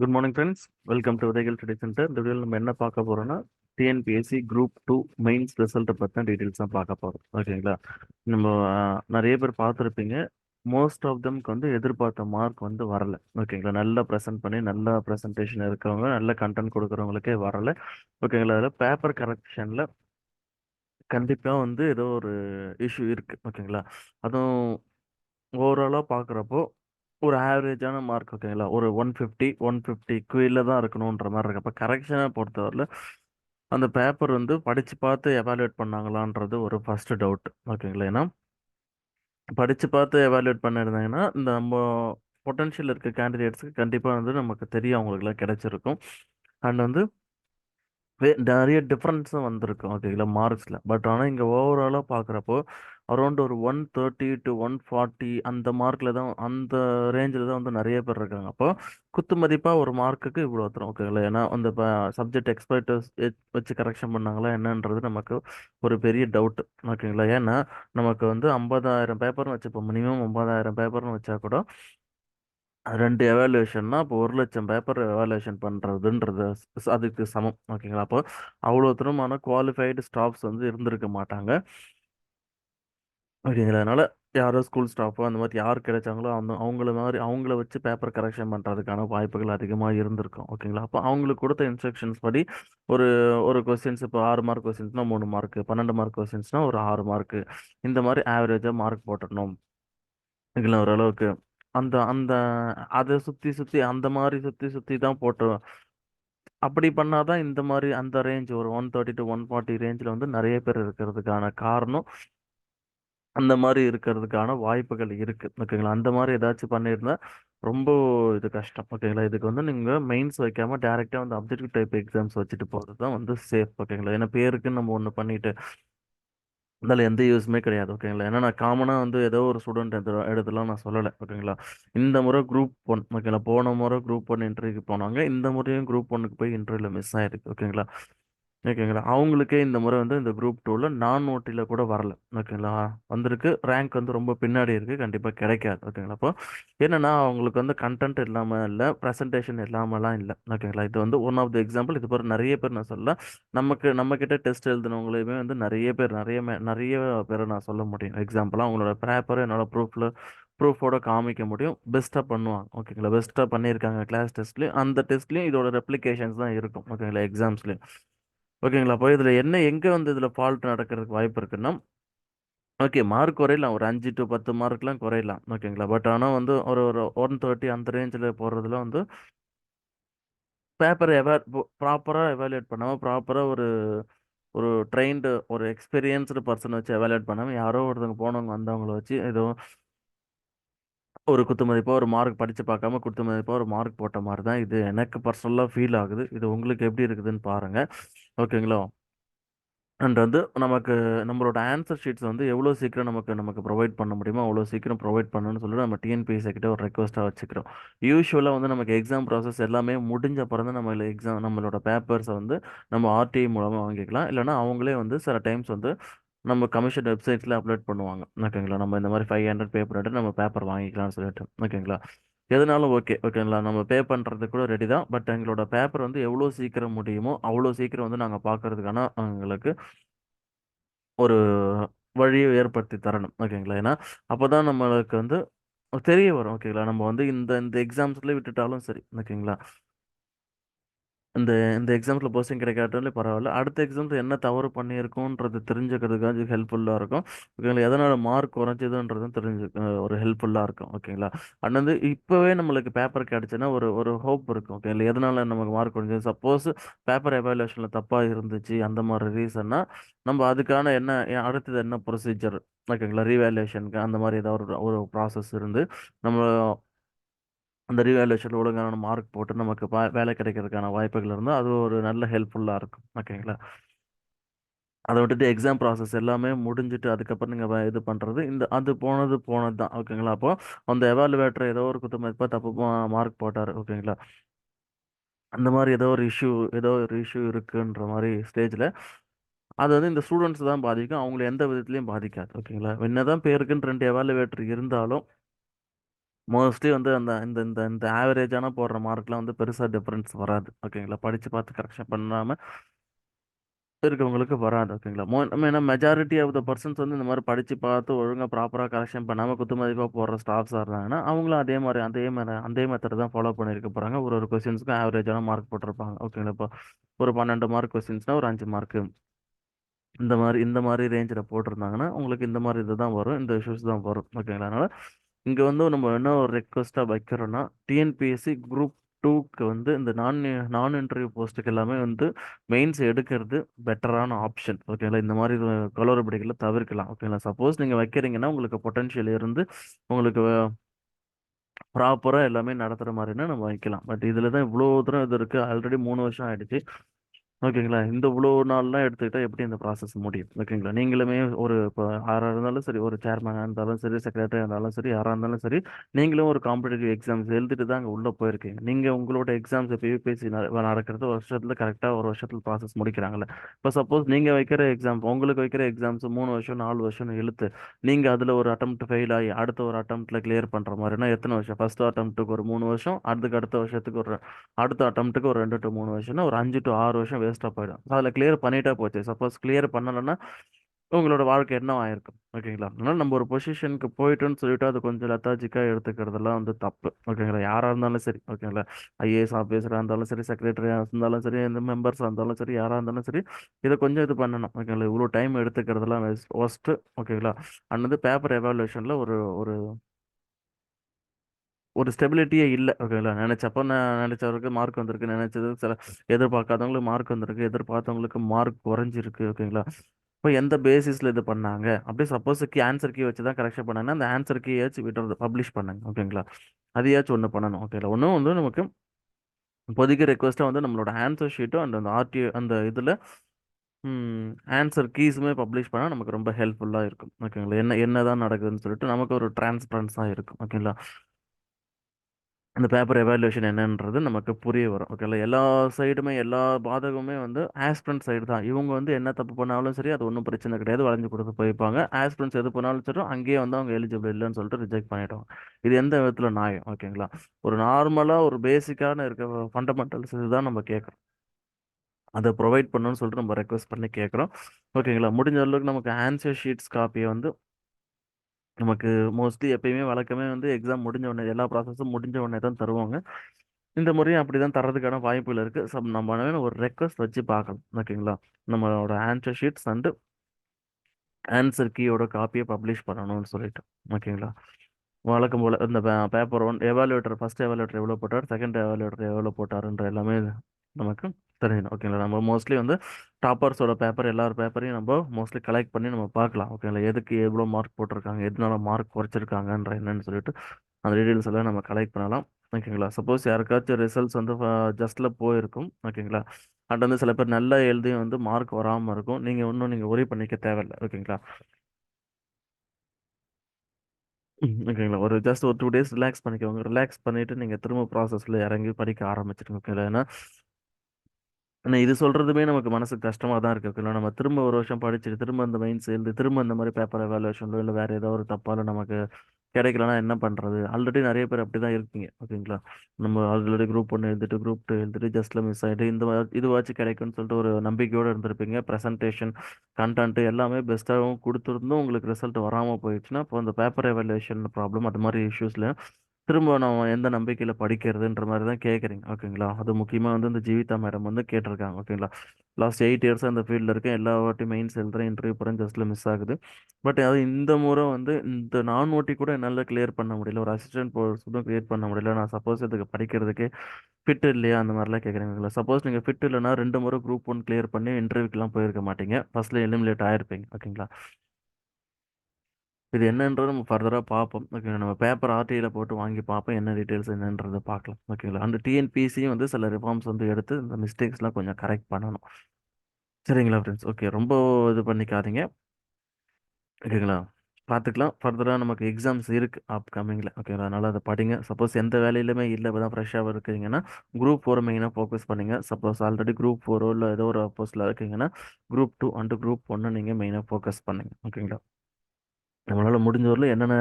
Good morning friends welcome to உதயகள் study centre இந்த வீடியோவில் நம்ம என்ன பார்க்க போகிறோம்னா டிஎன்பிஎஸ்சி குரூப் டூ மெயின்ஸ் ரிசல்ட்டை பற்றின டீட்டெயில்ஸ் தான் பார்க்க போகிறோம் ஓகேங்களா? நம்ம நிறைய பேர் பார்த்துருப்பீங்க. மோஸ்ட் ஆஃப் தம்க்கு வந்து எதிர்பார்த்த மார்க் வந்து வரல. ஓகேங்களா? நல்லா ப்ரெசென்ட் பண்ணி நல்லா ப்ரெசன்டேஷன் இருக்கிறவங்க நல்ல கண்டென்ட் கொடுக்குறவங்களுக்கே வரல. ஓகேங்களா? அதில் பேப்பர் கரெக்ஷனில் கண்டிப்பாக வந்து ஏதோ ஒரு இஷ்யூ இருக்குது ஓகேங்களா? அதுவும் ஓவராலாக பார்க்குறப்போ ஒரு ஆவரேஜான மார்க் ஓகேங்களா ஒரு ஒன் ஃபிஃப்டி ஒன் ஃபிஃப்டி கீழே தான் இருக்கணுன்ற மாதிரி இருக்கு. அப்போ கரெக்ஷனை பொறுத்தவரையில் அந்த பேப்பர் வந்து படித்து பார்த்து எவாலுவேட் பண்ணாங்களான்றது ஒரு ஃபஸ்ட்டு டவுட் ஓகேங்களா ஏன்னா? படித்து பார்த்து எவாலுவேட் பண்ணியிருந்தாங்கன்னா இந்த நம்ம பொட்டன்ஷியல் இருக்க கேண்டிடேட்ஸுக்கு கண்டிப்பாக வந்து நமக்கு தெரியும் அவங்களுக்குலாம் கிடைச்சிருக்கும். அண்ட் வந்து நிறைய டிஃப்ரென்ஸும் வந்திருக்கும். ஓகேங்களா மார்க்ஸில் பட் ஆனால் இங்கே ஓவராலாக பார்க்குறப்போ அரௌண்ட் ஒரு one thirty to one forty அந்த மார்க்கில் தான் அந்த ரேஞ்சில் தான் வந்து நிறைய பேர் இருக்காங்க. அப்போ குத்து மதிப்பாக ஒரு மார்க்குக்கு இவ்வளோ தரும் ஓகேங்களா ஏன்னா அந்த இப்போ சப்ஜெக்ட் எக்ஸ்பர்ட்டஸ் வச்சு கரெக்ஷன் பண்ணாங்களா என்னன்றது நமக்கு ஒரு பெரிய டவுட் ஓகேங்களா ஏன்னா நமக்கு வந்து ஐம்பதாயிரம் பேப்பர்னு வச்சுப்போம். மினிமம் ஐம்பதாயிரம் பேப்பர்னு வச்சா கூட ரெண்டு எவாலுவேஷன்னா இப்போ ஒரு லட்சம் பேப்பர் எவாலுவேஷன் பண்ணுறதுன்றது அதுக்கு சமம் ஓகேங்களா அப்போ அவ்வளோ தூரமான குவாலிஃபைடு ஸ்டாஃப்ஸ் வந்து இருந்திருக்க மாட்டாங்க. ஓகேங்களா அதனால யாரோ ஸ்கூல் ஸ்டாஃபோ அந்த மாதிரி யார் கிடைச்சாங்களோ அந்த அவங்கள மாதிரி அவங்கள வச்சு பேப்பர் கரெக்ஷன் பண்ணுறதுக்கான வாய்ப்புகள் அதிகமாக இருந்திருக்கும். ஓகேங்களா? அப்போ அவங்களுக்கு கொடுத்த இன்ஸ்ட்ரக்ஷன்ஸ் படி ஒரு ஒரு கொஸ்டின்ஸ் இப்போ ஆறு மார்க் கொஸ்டின்ஸ்னா மூணு மார்க்கு பன்னெண்டு மார்க் கொஸ்டின்ஸ்னா ஒரு ஆறு மார்க்கு இந்த மாதிரி ஆவரேஜாக மார்க் போட்டுடணும். இதில் ஓரளவுக்கு அந்த அந்த அதை சுற்றி சுற்றி அந்த மாதிரி சுற்றி சுற்றி தான் போட்டு அப்படி பண்ணாதான் இந்த மாதிரி அந்த ரேஞ்ச் ஒரு one thirty to one forty ரேஞ்சில் வந்து நிறைய பேர் இருக்கிறதுக்கான காரணம் அந்த மாதிரி இருக்கிறதுக்கான வாய்ப்புகள் இருக்குது ஓகேங்களா? அந்த மாதிரி ஏதாச்சும் பண்ணியிருந்தா ரொம்ப இது கஷ்டம். ஓகேங்களா? இதுக்கு வந்து நீங்கள் மெயின்ஸ் வைக்காமல் டேரெக்டாக வந்து அப்ஜெக்டிவ் டைப் எக்ஸாம்ஸ் வச்சுட்டு போகிறது தான் வந்து சேஃப். ஓகேங்களா? ஏன்னா பேருக்கு நம்ம ஒன்று பண்ணிட்டு அதில் எந்த யூஸுமே கிடையாது. ஓகேங்களா? ஏன்னா நான் காமனாக வந்து ஏதோ ஒரு ஸ்டூடெண்ட் எடுத்து எடுத்துலாம் நான் சொல்லலை. ஓகேங்களா? இந்த முறை குரூப் ஒன் ஓகேங்களா? போன முறை குரூப் ஒன் இன்டர்வியூக்கு போனாங்க. இந்த முறையும் குரூப் ஒன்னுக்கு போய் இன்டர்வியூவில் மிஸ் ஆயிருக்கு. ஓகேங்களா? ஓகேங்களா? அவங்களுக்கே இந்த முறை வந்து இந்த குரூப் டூவில் நான் நோட்டியில் கூட வரல. ஓகேங்களா? வந்திருக்கு. ரேங்க் வந்து ரொம்ப பின்னாடி இருக்குது கண்டிப்பாக கிடைக்காது. ஓகேங்களா? அப்போ என்னன்னா அவங்களுக்கு வந்து கண்டென்ட் இல்லாமல் இல்லை ப்ரெசன்டேஷன் இல்லாமலாம் இல்லை. ஓகேங்களா? இது வந்து ஒன் ஆஃப் த எக்ஸாம்பிள் இது பேர் நிறைய பேர் நான் சொல்ல நமக்கு நம்மக்கிட்ட டெஸ்ட் எழுதினவங்களையுமே வந்து நிறைய பேர் நிறைய மே- நிறைய பேரை நான் சொல்ல முடியும். எக்ஸாம்பிளாக அவங்களோட பேப்பரை என்னோட ப்ரூஃபில் ப்ரூஃபோட காமிக்க முடியும். பெஸ்ட்டாக பண்ணுவாங்க. ஓகேங்களா? பெஸ்ட்டாக பண்ணியிருக்காங்க கிளாஸ் டெஸ்ட்லேயும் அந்த டெஸ்ட்லேயும் இதோட ரெப்ளிகேஷன்ஸ் தான் இருக்கும். ஓகேங்களா? எக்ஸாம்ஸ்லேயும் ஓகேங்களா? அப்போ இதில் என்ன எங்கே வந்து இதில் ஃபால்ட் நடக்கிறதுக்கு வாய்ப்பு இருக்குன்னா ஓகே மார்க் குறையலாம். ஒரு அஞ்சு டு பத்து மார்க்லாம் குறையலாம். ஓகேங்களா? பட் ஆனால் வந்து ஒரு ஒரு ஒன் தேர்ட்டி அந்த ரேஞ்சில் போடுறதுல வந்து பேப்பரை எவா ப்ராப்பராக எவாலுவேட் பண்ணாமல் ப்ராப்பராக ஒரு ஒரு ட்ரெயின்டு ஒரு எக்ஸ்பீரியன்ஸ்டு பர்சன் வச்சு எவாலுவேட் பண்ணாமல் யாரோ ஒருத்தவங்க போனவங்க வந்தவங்கள வச்சு ஏதோ ஒரு குத்து மதிப்பாக ஒரு மார்க் படித்து பார்க்காம குத்து மதிப்பாக ஒரு மார்க் போட்ட மாதிரி தான் இது. எனக்கு பர்சனலாக ஃபீல் ஆகுது. இது உங்களுக்கு எப்படி இருக்குதுன்னு பாருங்கள் ஓகேங்களா? அண்ட் வந்து நமக்கு நம்மளோட ஆன்சர் ஷீட்ஸ் வந்து எவ்வளோ சீக்கிரம் நமக்கு நமக்கு ப்ரொவைட் பண்ண முடியுமோ அவ்வளோ சீக்கிரம் ப்ரொவைட் பண்ணணும்னு சொல்லிட்டு நம்ம டிஎன்பிஎஸ்சி கிட்ட ஒரு ரெக்வஸ்ட்டாக வச்சுக்கிறோம். யூஸ்வலாக வந்து நமக்கு எக்ஸாம் ப்ராசஸ் எல்லாமே முடிஞ்ச பிறந்த நம்ம எக்ஸாம் நம்மளோட பேப்பர்ஸை வந்து நம்ம ஆர்டிஐ மூலமாக வாங்கிக்கலாம். இல்லைனா அவங்களே வந்து சில டைம்ஸ் வந்து நம்ம கமிஷன் வெப்சைட்ஸில் அப்லோட் பண்ணுவாங்க. ஓகேங்களா? நம்ம இந்த மாதிரி ஃபைவ் ஹண்ட்ரட் பே பண்ணிட்டு நம்ம பேப்பர் வாங்கிக்கலாம்னு சொல்லிட்டு. ஓகேங்களா? எதுனாலும் ஓகே ஓகேங்களா? நம்ம பே பண்ணுறதுக்கு கூட ரெடி தான். பட் எங்களோட பேப்பர் வந்து எவ்வளோ சீக்கிரம் முடியுமோ அவ்வளோ சீக்கிரம் வந்து நாங்கள் பார்க்கறதுக்கான எங்களுக்கு ஒரு வழியை ஏற்படுத்தி தரணும். ஓகேங்களா? ஏன்னா அப்போ தான் நம்மளுக்கு வந்து தெரிய வரும். ஓகேங்களா? நம்ம வந்து இந்த இந்த எக்ஸாம்ஸ்லேயே விட்டுட்டாலும் சரி. ஓகேங்களா? இந்த இந்த எக்ஸாம்ஸில் போஸ்டிங் கிடைக்காட்டாலும் பரவாயில்ல. அடுத்த எக்ஸாம்ஸில் என்ன தவறு பண்ணியிருக்கோன்றது தெரிஞ்சுக்கிறதுக்காக ஹெல்ப்ஃபுல்லாக இருக்கும். ஓகேங்களா எதனால் மார்க் குறைஞ்சதுன்றதும் தெரிஞ்சு ஒரு ஹெல்ப்ஃபுல்லாக இருக்கும். ஓகேங்களா அண்ட் வந்து இப்போவே நம்மளுக்கு பேப்பர் கிடச்சுன்னா ஒரு ஒரு ஹோப் இருக்கும். ஓகேங்களா எதனால் நமக்கு மார்க் குறைஞ்சது? சப்போஸ் பேப்பர் எவாலுவேஷனில் தப்பாக இருந்துச்சு அந்த மாதிரி ரீசன்னா நம்ம அதுக்கான என்ன ஏ- அடுத்தது என்ன ப்ரொசீஜர் ஓகேங்களா ரீவேலுவேஷனுக்கு அந்த மாதிரி ஏதாவது ஒரு ஒரு ப்ராசஸ் இருந்து நம்ம அந்த ரீவேல்யூஷனில் ஒழுங்கான மார்க் போட்டு நமக்கு வேலை கிடைக்கிறதுக்கான வாய்ப்புகள் இருந்தால் அது ஒரு நல்ல ஹெல்ப்ஃபுல்லாக இருக்கும். ஓகேங்களா அதை விட்டுட்டு எக்ஸாம் ப்ராசஸ் எல்லாமே முடிஞ்சுட்டு அதுக்கப்புறம் நீங்கள் இது பண்ணுறது இந்த அது போனது போனது தான். ஓகேங்களா அப்போ அந்த எவாலுவேட்டர் ஏதோ ஒரு குத்து மதிப்பாக தப்பு மார்க் போட்டார். ஓகேங்களா அந்த மாதிரி ஏதோ ஒரு இஷ்யூ ஏதோ ஒரு இஷ்யூ இருக்குன்ற மாதிரி ஸ்டேஜில் அது வந்து இந்த ஸ்டூடெண்ட்ஸ் தான் பாதிக்கும். அவங்கள எந்த விதத்துலையும் பாதிக்காது. ஓகேங்களா என்ன தான் பேருக்குன்னு ரெண்டு எவாலுவேட்டர் இருந்தாலும் மோஸ்ட்லி வந்து அந்த இந்த இந்த இந்த ஆவரேஜான போடுற மார்க்லாம் வந்து பெருசாக டிஃப்ரென்ஸ் வராது. ஓகேங்களா? படித்து பார்த்து கரெக்ஷன் பண்ணாமல் இருக்கவங்களுக்கு வராது. ஓகேங்களா? மோ நம்ம ஏன்னா மெஜாரிட்டி ஆஃப் த பர்சன்ஸ் வந்து இந்த மாதிரி படித்து பார்த்து ஒழுங்காக ப்ராப்பராக கரெக்ஷன் பண்ணாமல் குத்துமதிப்பாக போடுற ஸ்டாஃப்ஸாக இருந்தாங்கன்னா அவங்களும் அதே மாதிரி அதே மாதிரி அதே மெத்தட் தான் ஃபாலோ பண்ணியிருக்க போகிறாங்க ஒரு ஒரு கொஸ்டின்ஸ்க்கும் ஆவரேஜான மார்க் போட்டிருப்பாங்க. ஓகேங்களா? இப்போ ஒரு பன்னெண்டு மார்க் கொஸ்டின்ஸ்னால் ஒரு அஞ்சு மார்க்கு இந்த மாதிரி இந்த மாதிரி ரேஞ்சில் போட்டிருந்தாங்கன்னா உங்களுக்கு இந்த மாதிரி இது தான் வரும். இந்த இஷ்யூஸ் தான் வரும். ஓகேங்களா? அதனால் இங்கே வந்து நம்ம என்ன ஒரு ரெக்வஸ்ட்டாக வைக்கிறோன்னா டிஎன்பிஎஸ்சி குரூப் டூக்கு வந்து இந்த நான் நான் இன்டர்வியூ போஸ்ட்டுக்கு எல்லாமே வந்து மெயின்ஸ் எடுக்கிறது பெட்டரான ஆப்ஷன் ஓகேங்களா இந்த மாதிரி குளறுபடிகளை தவிர்க்கலாம். ஓகேங்களா சப்போஸ் நீங்கள் வைக்கிறீங்கன்னா உங்களுக்கு பொட்டன்ஷியல் இருந்து உங்களுக்கு ப்ராப்பராக எல்லாமே நடத்துகிற மாதிரினா நம்ம வைக்கலாம். பட் இதில் தான் இவ்வளோ தூரம் இது இருக்குது ஆல்ரெடி மூணு வருஷம் ஆகிடுச்சு ஓகேங்களா? இந்த இவ்வளோ நாள்லாம் எடுத்துக்கிட்டால் எப்படி இந்த ப்ராசஸ் முடியும்? ஓகேங்களா? நீங்களுமே ஒரு இப்போ யாராக இருந்தாலும் சரி ஒரு சேர்மனாக இருந்தாலும் சரி செக்ரட்டரியாக இருந்தாலும் சரி யாராக இருந்தாலும் சரி நீங்களும் ஒரு காம்படிட்டிவ் எக்ஸாம்ஸ் எழுதிட்டு தான் அங்கே உள்ளே போயிருக்கீங்க. நீங்கள் உங்களோட எக்ஸாம்ஸ் இப்போ யூபிஎஸ்சி நடக்கிறது வருஷத்தில் கரெக்டாக ஒரு வருஷத்தில் ப்ராசஸ் முடிக்கிறாங்களே இப்போ சப்போஸ் நீங்கள் வைக்கிற எக்ஸாம் உங்களுக்கு வைக்கிற எக்ஸாம்ஸ் மூணு வருஷம் நாலு வருஷம் இழுத்து நீங்கள் அதில் ஒரு அட்டம் ஃபெயில் ஆகி அடுத்த ஒரு அட்டம்ப்ட்டில் கிளியர் பண்ணுற மாதிரினா எத்தனை வருஷம்? ஃபஸ்ட்டு அட்டம்ப்ட்டுக்கு ஒரு மூணு வருஷம் அதுக்கு அடுத்த வருஷத்துக்கு ஒரு அடுத்த அட்டம்ப்ட்டுக்கு ஒரு ரெண்டு டு மூணு வருஷம்னா ஒரு அஞ்சு டு ஆறு வருஷம் வேஸ்ட்டாக போயிடும். அதில் கிளியர் பண்ணிட்டா போச்சு. சப்போஸ் கிளியர் பண்ணலைன்னா உங்களோட வாழ்க்கை என்ன ஆயிருக்கும் ஓகேங்களா அதனால நம்ம ஒரு பொசிஷனுக்கு போயிட்டோன்னு சொல்லிட்டு அது கொஞ்சம் லெத்தாஜிக்காக எடுத்துக்கிறதுலாம் வந்து தப்பு. ஓகேங்களா யாராக இருந்தாலும் சரி. ஓகேங்களா ஐஏஎஸ் ஆஃபீஸராக இருந்தாலும் சரி செக்ரட்டரியாக இருந்தாலும் சரி எந்த மெம்பர்ஸாக இருந்தாலும் சரி யாராக இருந்தாலும் சரி இதை கொஞ்சம் இது பண்ணணும். ஓகேங்களா இவ்வளோ டைம் எடுத்துக்கிறதுலாம் ஒஸ்ட்டு ஓகேங்களா அன்னது பேப்பர் எவாலுவேஷனில் ஒரு ஒரு ஒரு ஸ்டெபிலிட்டியே இல்லை. ஓகேங்களா நினச்சப்போ நான் நினச்சவருக்கு மார்க் வந்திருக்கு. நினச்சது சில எதிர்பார்க்காதவங்களுக்கு மார்க் வந்திருக்கு. எதிர்பார்த்தவங்களுக்கு மார்க் குறைஞ்சிருக்கு ஓகேங்களா? இப்போ எந்த பேசிஸில் இது பண்ணாங்க? அப்படியே சப்போஸ் கீ ஆன்சர் கீ வச்சு தான் கரெக்ஷன் பண்ணாங்கன்னா அந்த ஆன்சர் கீயாச்சும் விட்டுறது பப்ளிஷ் பண்ணுங்க ஓகேங்களா? அதையாச்சும் ஒன்று பண்ணணும் ஓகேங்களா? ஒன்றும் வந்து நமக்கு இப்போதைக்கு ரெக்வஸ்ட்டாக வந்து நம்மளோட ஆன்சர் ஷீட்டும் அண்ட் அந்த ஆர்டி அந்த இதில் ஆன்சர் கீஸுமே பப்ளிஷ் பண்ணால் நமக்கு ரொம்ப ஹெல்ப்ஃபுல்லாக இருக்கும் ஓகேங்களா? என்ன என்ன தான் நடக்குதுன்னு சொல்லிட்டு நமக்கு ஒரு டிரான்ஸ்பரன்ஸாக இருக்கும் ஓகேங்களா? அந்த பேப்பர் எவாலுவேஷன் என்னன்றது நமக்கு புரிய வரும். ஓகேங்களா எல்லா சைடுமே எல்லா பாதகமுமே வந்து ஆஸ்பிரண்ட் சைடு தான். இவங்க வந்து என்ன தப்பு பண்ணாலும் சரி அது ஒன்றும் பிரச்சனை கிடையாது. வளைஞ்சு கொடுத்து போய்ப்பாங்க ஆஸ்பிரண்ட்ஸ் எது பண்ணாலும் சரி அங்கேயே வந்து அவங்க எலிஜிபிள் இல்லைன்னு சொல்லிட்டு ரிஜெக்ட் பண்ணிடுவாங்க. இது எந்த விதத்தில் நியாயம்? ஓகேங்களா ஒரு நார்மலாக ஒரு பேசிக்கான இருக்க ஃபண்டமெண்டல்ஸ் இதுதான் நம்ம கேட்குறோம். அதை ப்ரொவைட் பண்ணணும்னு சொல்லிட்டு நம்ம ரெக்வஸ்ட் பண்ணி கேட்குறோம். ஓகேங்களா முடிஞ்ச அளவுக்கு நமக்கு ஆன்சர் ஷீட்ஸ் காப்பியை வந்து நமக்கு மோஸ்ட்லி எப்பயுமே வழக்கமே வந்து எக்ஸாம் முடிஞ்ச உடனே எல்லா ப்ராசஸும் முடிஞ்ச உடனே தான் தருவாங்க. இந்த முறையும் அப்படி தான் தரதுக்கான வாய்ப்புகள் இருக்குது ஸோ நம்ம ஒரு ரெக்வஸ்ட் வச்சு பார்க்கலாம். ஓகேங்களா நம்மளோட ஆன்சர் ஷீட்ஸ் அண்டு ஆன்சர் கீயோட காப்பியை பப்ளிஷ் பண்ணணும்னு சொல்லிட்டு. ஓகேங்களா வழக்கம் போல் இந்த paper one evaluator first evaluator எவ்வளோ போட்டார்? செகண்ட் எவாலுவேட்டர் எவ்வளோ போட்டாருன்ற எல்லாமே நமக்கு தெரிஞ்சிடும் ஓகேங்களா நம்ம மோஸ்ட்லி வந்து டாப்பர்ஸோட பேப்பர் எல்லார் பேப்பரையும் நம்ம மோஸ்ட்லி கலெக்ட் பண்ணி நம்ம பார்க்கலாம். ஓகேங்களா எதுக்கு எவ்வளோ மார்க் போட்டிருக்காங்க? எதனால மார்க் குறைச்சிருக்காங்கன்ற என்னன்னு சொல்லிட்டு அந்த டீட்டெயில்ஸ் எல்லாம் நம்ம கலெக்ட் பண்ணலாம். ஓகேங்களா சப்போஸ் யாருக்காச்சும் ரிசல்ட்ஸ் வந்து ஜஸ்ட்டில் போயிருக்கும். ஓகேங்களா அண்ட் வந்து சில பேர் நல்லா எழுதியும் வந்து மார்க் வராமல் இருக்கும். நீங்கள் ஒன்றும் நீங்கள் ஒரே பண்ணிக்க தேவையில்லை. ஓகேங்களா ஓகேங்களா ஒரு ஜஸ்ட் ஒரு டூ டேஸ் ரிலாக்ஸ் பண்ணிக்கோங்க. ரிலாக்ஸ் பண்ணிவிட்டு நீங்கள் திரும்ப ப்ராசஸில் இறங்கி படிக்க ஆரம்பிச்சிருங்க. ஓகேங்களா ஏன்னா ஆனால் இது சொல்கிறதுமே நமக்கு மனசுக்கு கஷ்டமாக தான் இருக்குது ஓகேங்களா நம்ம திரும்ப ஒரு வருஷம் படிச்சுட்டு திரும்ப அந்த மைண்ட் சேர்ந்து திரும்ப இந்த மாதிரி பேப்பர் எவாலுவேஷன்லோ இல்லை வேறு ஏதோ ஒரு தப்பால நமக்கு கிடைக்கலனா என்ன பண்ணுறது ஆல்ரெடி நிறைய பேர் அப்படி தான் இருக்கீங்க. ஓகேங்களா? நம்ம ஆல்ரெடி குரூப் ஒன்று எழுதிட்டு குரூப் டூ எழுதிட்டு ஜஸ்ட்டில் மிஸ் ஆகிட்டு இந்த இதுவாச்சும் கிடைக்கும்னு சொல்லிட்டு ஒரு நம்பிக்கையோடு இருந்திருப்பீங்க. ப்ரெசன்டேஷன் கண்டென்ட் எல்லாமே பெஸ்ட்டாகவும் கொடுத்துருந்தும் உங்களுக்கு ரிசல்ட் வராமல் போயிடுச்சுன்னா இப்போ அந்த பேப்பர் எவாலுவேஷன் ப்ராப்ளம் அது மாதிரி இஷ்யூஸில் திரும்ப நம்ம எந்த நம்பிக்கையில் படிக்கிறதுன்ற மாதிரி தான் கேட்குறீங்க. ஓகேங்களா? அது முக்கியமாக வந்து இந்த ஜீவிதா மேடம் வந்து கேட்டிருக்காங்க. ஓகேங்களா? லாஸ்ட் எயிட் இயர்ஸாக இந்த ஃபீல்டில் இருக்கேன். எல்லா வாட்டியும் மெயின்ஸ் எழுதுறேன் இன்டர்வியூ போகிறேன் ஜஸ்ட்டில் மிஸ் ஆகுது. பட் அது இந்த முறை வந்து இந்த நான் ஓட்டி கூட என்னால் கிளியர் பண்ண முடியல. ஒரு அசிஸ்டன்ட் போர்ஸும் கிளியர் பண்ண முடியல. நான் சப்போஸ் இதுக்கு படிக்கிறதுக்கு ஃபிட் இல்லையா? அந்த மாதிரிலாம் கேட்குறீங்களா சப்போஸ் நீங்கள் ஃபிட் இல்லைனா ரெண்டு முறை குரூப் ஒன் கிளியர் பண்ணி இன்டர்வியூக்கெலாம் போயிருக்க மாட்டீங்க. ஃபஸ்ட்டில் எலிமினேட் ஆயிருப்பீங்க. ஓகேங்களா? இது என்னன்றது நம்ம ஃபர்தராக பார்ப்போம். ஓகே நம்ம பேப்பர் ஆர்டிஐயில் போட்டு வாங்கி பார்ப்போம். என்ன டீட்டெயில்ஸ் என்னன்றதை பார்க்கலாம். ஓகேங்களா அந்த டிஎன்பிசியும் வந்து சில ரிஃபார்ம்ஸ் வந்து எடுத்து இந்த மிஸ்டேக்ஸ்லாம் கொஞ்சம் கரெக்ட் பண்ணணும். சரிங்களா ஃப்ரெண்ட்ஸ் ஓகே ரொம்ப இது பண்ணிக்காதீங்க. ஓகேங்களா பார்த்துக்கலாம். ஃபர்தராக நமக்கு எக்ஸாம்ஸ் இருக்குது அப்கமிங்கில் ஓகேங்களா அதனால் அதை படிங்க. சப்போஸ் எந்த வேலையிலுமே இல்லை இப்போ தான் ஃப்ரெஷ்ஷாக இருக்கீங்கன்னா குரூப் ஃபோர் மெயினாக ஃபோக்கஸ் பண்ணுங்கள் சப்போஸ் ஆல்ரெடி குரூப் ஃபோரோ இல்லை ஏதோ ஒரு போஸ்ட்டில் இருக்கீங்கன்னா குரூப் டூ அண்டு குரூப் ஒன்று நீங்கள் மெயினாக ஃபோக்கஸ் பண்ணுங்கள் ஓகேங்களா நம்மளால் முடிஞ்ச வரல என்னென்ன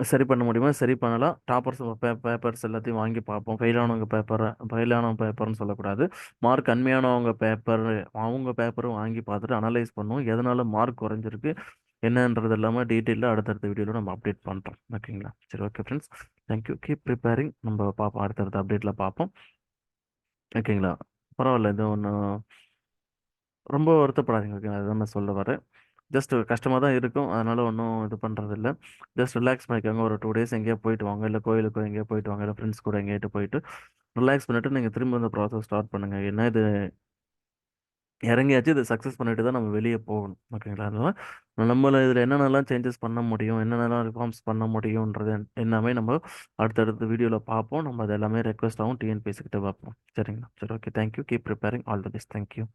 சரி பண்ண முடியுமோ சரி பண்ணலாம். டாப்பர்ஸ் பே பேப்பர்ஸ் எல்லாத்தையும் வாங்கி பார்ப்போம். ஃபெயிலானவங்க பேப்பர் ஃபெயில் பேப்பர்னு சொல்லக்கூடாது. மார்க் கம்மியானவங்க பேப்பர் அவங்க பேப்பரும் வாங்கி பார்த்துட்டு அனலைஸ் பண்ணுவோம். எதனால் மார்க் குறைஞ்சிருக்கு என்னன்றது இல்லாமல் டீட்டெயிலாக அடுத்தடுத்த வீடியோவில் நம்ம அப்டேட் பண்ணுறோம் ஓகேங்களா? சரி okay friends. Thank you keep preparing நம்ம பார்ப்போம் அடுத்தடுத்த அப்டேட்டில் பார்ப்போம் ஓகேங்களா? பரவாயில்ல. இது ஒன்று ரொம்ப வருத்தப்படாதீங்க. ஓகேங்களா? அதுதான் நான் சொல்ல வரேன். ஜஸ்ட் கஷ்டமாக தான் இருக்கும். அதனால் ஒன்றும் இது பண்ணுறது இல்லை ஜஸ்ட் ரிலாக்ஸ் பண்ணிக்கோங்க. ஒரு டூ டேஸ் எங்கேயோ போயிட்டு வாங்க. இல்லை கோயிலுக்கோ எங்கேயோ போயிட்டு வாங்க. இல்லை ஃப்ரெண்ட்ஸ் கூட எங்கேயிட்டு போயிட்டு ரிலாக்ஸ் பண்ணிவிட்டு நீங்கள் திரும்ப இந்த ப்ராசஸ் ஸ்டார்ட் பண்ணுங்கள் என்ன இது இறங்கியாச்சு. இதை சக்ஸஸ் பண்ணிட்டு தான் நம்ம வெளியே போகணும். ஓகேங்களா? அதனால் நம்மள இதில் என்னென்னலாம் சேஞ்சஸ் பண்ண முடியும்? என்னென்னலாம் ரிஃபார்ம்ஸ் பண்ண முடியுன்றது எல்லாமே நம்ம அடுத்தடுத்த வீடியோவில் பார்ப்போம். நம்ம அது எல்லாமே ரெக்வஸ்ட்டாகவும் டிஎன்பிஎஸ்சி பார்ப்போம் சரிங்களா? சரி okay thank you keep preparing all the best thank you